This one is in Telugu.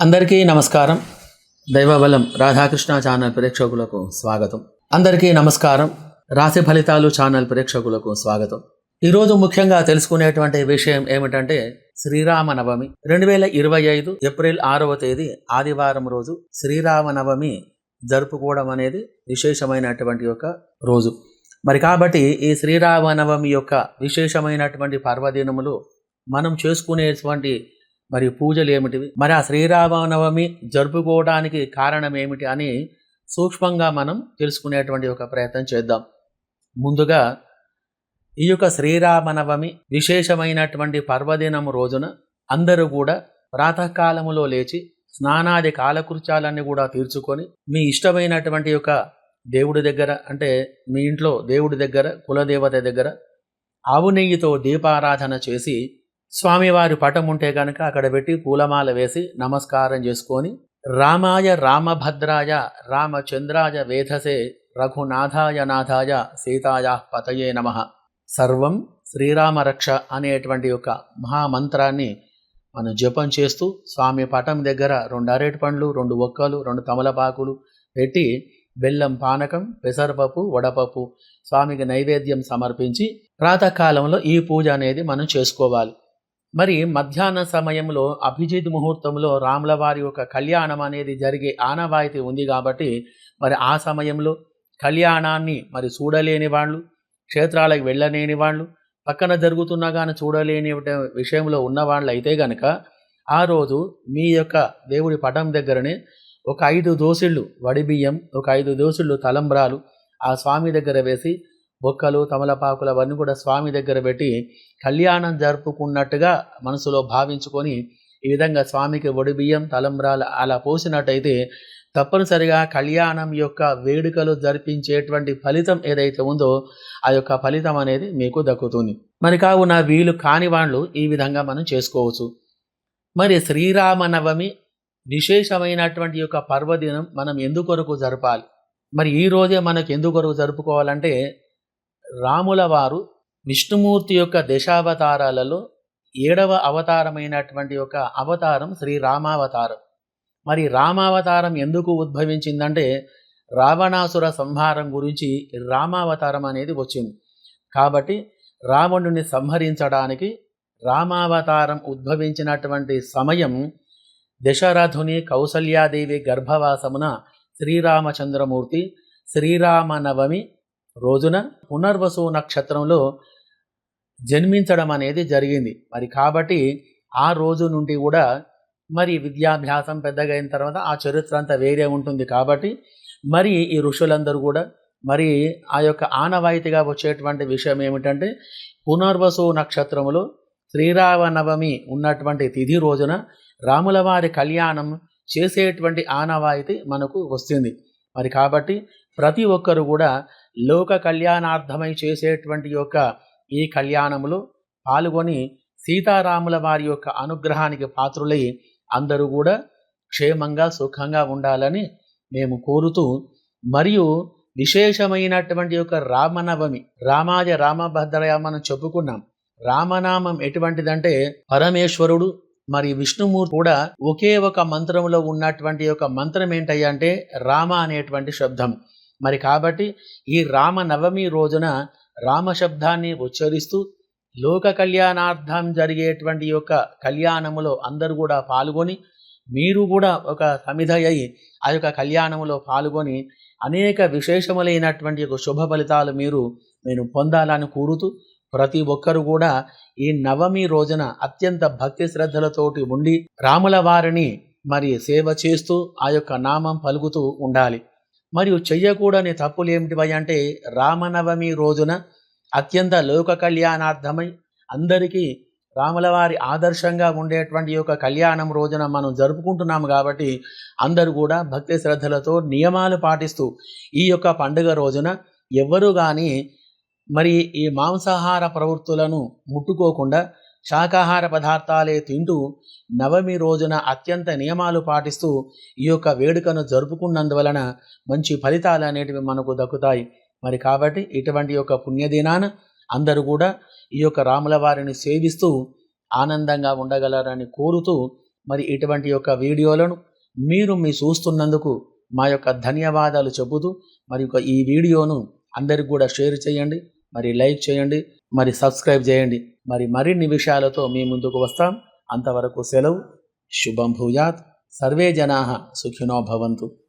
అందరికీ నమస్కారం. దైవబలం రాధాకృష్ణ ఛానల్ ప్రేక్షకులకు స్వాగతం. అందరికీ నమస్కారం. రాశి ఫలితాలు ఛానల్ ప్రేక్షకులకు స్వాగతం. ఈరోజు ముఖ్యంగా తెలుసుకునేటువంటి విషయం ఏమిటంటే శ్రీరామ నవమి రెండు వేల ఇరవై ఐదు ఏప్రిల్ ఆరవ తేదీ ఆదివారం రోజు శ్రీరామ నవమి జరుపుకోవడం అనేది విశేషమైనటువంటి ఒక రోజు. మరి కాబట్టి ఈ శ్రీరామ నవమి యొక్క విశేషమైనటువంటి పర్వదినములు మనం చేసుకునేటువంటి మరి పూజలు ఏమిటివి? మరి ఆ శ్రీరామనవమి జరుపుకోవడానికి కారణం ఏమిటి అని సూక్ష్మంగా మనం తెలుసుకునేటువంటి ఒక ప్రయత్నం చేద్దాం. ముందుగా ఈ యొక్క శ్రీరామనవమి విశేషమైనటువంటి పర్వదినం రోజున అందరూ కూడా ప్రాతకాలములో లేచి స్నానాది కాలకృత్యాలన్నీ కూడా తీర్చుకొని మీ ఇష్టమైనటువంటి యొక్క దేవుడి దగ్గర అంటే మీ ఇంట్లో దేవుడి దగ్గర కులదేవత దగ్గర ఆవు నెయ్యితో దీపారాధన చేసి స్వామివారి పటం ఉంటే కనుక అక్కడ పెట్టి పూలమాల వేసి నమస్కారం చేసుకొని రామాయ రామభద్రాయ రామచంద్రాయ వేధసే రఘునాథాయ నాథాయ సీతాయ పతయే నమ. సర్వం శ్రీరామరక్ష అనేటువంటి ఒక మహామంత్రాన్ని మనం జపం చేస్తూ స్వామి పటం దగ్గర రెండు అరటి పండ్లు రెండు ఒక్కలు రెండు తమలపాకులు పెట్టి బెల్లం పానకం పెసరపప్పు వడపప్పు స్వామికి నైవేద్యం సమర్పించి ప్రాతకాలంలో ఈ పూజ అనేది మనం చేసుకోవాలి. మరి మధ్యాహ్న సమయంలో అభిజిత్ ముహూర్తంలో రాముల వారి యొక్క కళ్యాణం అనేది జరిగే ఆనవాయితీ ఉంది కాబట్టి మరి ఆ సమయంలో కళ్యాణాన్ని మరి చూడలేని వాళ్ళు క్షేత్రాలకు వెళ్ళలేని వాళ్ళు పక్కన జరుగుతున్నా కానీ చూడలేని విషయంలో ఉన్న వాళ్ళు అయితే గనక ఆ రోజు మీ యొక్క దేవుడి పటం దగ్గరనే ఒక ఐదు దోసిళ్ళు వడి బియ్యం ఒక ఐదు దోసిళ్ళు తలంబ్రాలు ఆ స్వామి దగ్గర వేసి బొక్కలు తమలపాకులు అవన్నీ కూడా స్వామి దగ్గర పెట్టి కళ్యాణం జరుపుకున్నట్టుగా మనసులో భావించుకొని ఈ విధంగా స్వామికి వడి బియ్యం తలంబ్రాలు అలా పోసినట్టయితే తప్పనిసరిగా కళ్యాణం యొక్క వేడుకలు జరిపించేటువంటి ఫలితం ఏదైతే ఉందో ఆ యొక్క ఫలితం అనేది మీకు దక్కుతుంది. మరి కావున వీలు కాని వాళ్ళు ఈ విధంగా మనం చేసుకోవచ్చు. మరి శ్రీరామనవమి విశేషమైనటువంటి యొక్క పర్వదినం మనం ఎందుకొరకు జరపాలి? మరి ఈ రోజే మనకు ఎందుకొరకు జరుపుకోవాలంటే రాముల వారు విష్ణుమూర్తి యొక్క దశావతారాలలో ఏడవ అవతారమైనటువంటి ఒక అవతారం శ్రీ రామావతారం. మరి రామావతారం ఎందుకు ఉద్భవించిందంటే రావణాసుర సంహారం గురించి రామావతారం అనేది వచ్చింది. కాబట్టి రావణుని సంహరించడానికి రామావతారం ఉద్భవించినటువంటి సమయం దశరథుని కౌసల్యాదేవి గర్భవాసమున శ్రీరామచంద్రమూర్తి శ్రీరామనవమి రోజున పునర్వసు నక్షత్రంలో జన్మించడం అనేది జరిగింది. మరి కాబట్టి ఆ రోజు నుండి కూడా మరి విద్యాభ్యాసం పెద్దగా అయిన తర్వాత ఆ చరిత్ర అంతా వేరే ఉంటుంది కాబట్టి మరి ఈ ఋషులందరూ కూడా మరి ఆ యొక్క ఆనవాయితీగా వచ్చేటువంటి విషయం ఏమిటంటే పునర్వసు నక్షత్రములో శ్రీరామనవమి ఉన్నటువంటి తిథి రోజున రాముల వారి కళ్యాణం చేసేటువంటి ఆనవాయితీ మనకు వస్తుంది. మరి కాబట్టి ప్రతి ఒక్కరు కూడా లోక కళ్యాణార్థమై చేసేటువంటి యొక్క ఈ కళ్యాణములో పాల్గొని సీతారాముల వారి యొక్క అనుగ్రహానికి పాత్రులై అందరూ కూడా క్షేమంగా సుఖంగా ఉండాలని మేము కోరుతూ మరియు విశేషమైనటువంటి యొక్క రామనవమి రామాయ రామభద్రయ మనం చెప్పుకున్నాం. రామనామం ఎటువంటిదంటే పరమేశ్వరుడు మరి విష్ణుమూర్తి కూడా ఒకే ఒక మంత్రంలో ఉన్నటువంటి యొక్క మంత్రం ఏంటయ్యా అంటే రామ అనేటువంటి శబ్దం. మరి కాబట్టి ఈ రామ నవమి రోజున రామ శబ్దాన్ని ఉచ్చరిస్తూ లోక కళ్యాణార్థం జరిగేటువంటి యొక్క కళ్యాణములో అందరూ కూడా పాల్గొని మీరు కూడా ఒక సమిధ అయి ఆ యొక్క కళ్యాణములో పాల్గొని అనేక విశేషములైనటువంటి యొక్క శుభ ఫలితాలు మీరు నేను పొందాలని కోరుతూ ప్రతి ఒక్కరు కూడా ఈ నవమి రోజున అత్యంత భక్తి శ్రద్ధలతోటి ఉండి రాముల వారిని మరి సేవ చేస్తూ ఆ యొక్క నామం పలుకుతూ ఉండాలి. మరియు చెయ్యకూడని తప్పులు ఏమిటివై అంటే రామనవమి రోజున అత్యంత లోక కళ్యాణార్థమై అందరికీ రాములవారి ఆదర్శంగా ఉండేటువంటి యొక్క కళ్యాణం రోజున మనం జరుపుకుంటున్నాము కాబట్టి అందరూ కూడా భక్తి శ్రద్ధలతో నియమాలు పాటిస్తూ ఈ యొక్క పండుగ రోజున ఎవ్వరూ కానీ మరి ఈ మాంసాహార ప్రవృత్తులను ముట్టుకోకుండా శాకాహార పదార్థాలే తింటూ నవమి రోజున అత్యంత నియమాలు పాటిస్తూ ఈ యొక్క వేడుకను జరుపుకున్నందువలన మంచి ఫలితాలు అనేటివి మనకు దక్కుతాయి. మరి కాబట్టి ఇటువంటి యొక్క పుణ్యదినాన అందరూ కూడా ఈ యొక్క రాముల వారిని సేవిస్తూ ఆనందంగా ఉండగలరని కోరుతూ మరి ఇటువంటి యొక్క వీడియోలను మీరు మీ చూస్తున్నందుకు మా యొక్క ధన్యవాదాలు చెబుతూ మరి యొక్క ఈ వీడియోను అందరికి కూడా షేర్ చేయండి. మరి లైక్ చేయండి. మరి సబ్స్క్రైబ్ చేయండి. మరి మరిన్ని విషయాలతో మీ ముందుకు వస్తాం. అంతవరకు సెలవు. శుభం భూయాత్. సర్వే జనా సుఖినో భవంతు.